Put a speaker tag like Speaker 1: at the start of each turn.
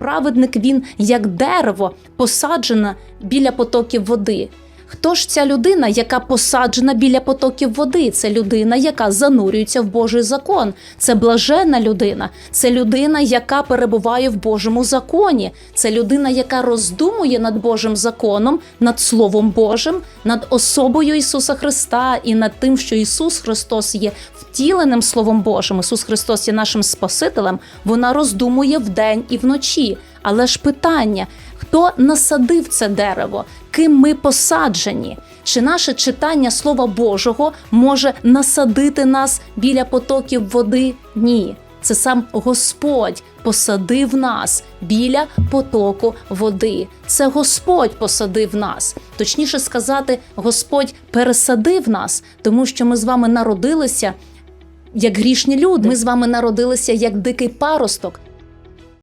Speaker 1: Праведник він як дерево, посаджене біля потоків води. Хто ж ця людина, яка посаджена біля потоків води? Це людина, яка занурюється в Божий закон. Це блаженна людина, це людина, яка перебуває в Божому законі. Це людина, яка роздумує над Божим законом, над Словом Божим, над особою Ісуса Христа і над тим, що Ісус Христос є втіленим Словом Божим. Ісус Христос є нашим Спасителем. Вона роздумує вдень і вночі. Але ж питання: хто насадив це дерево? Ким ми посаджені? Чи наше читання Слова Божого може насадити нас біля потоків води? Ні. Це сам Господь посадив нас біля потоку води. Це Господь посадив нас. Точніше сказати, Господь пересадив нас, тому що ми з вами народилися як грішні люди. Ми з вами народилися як дикий паросток.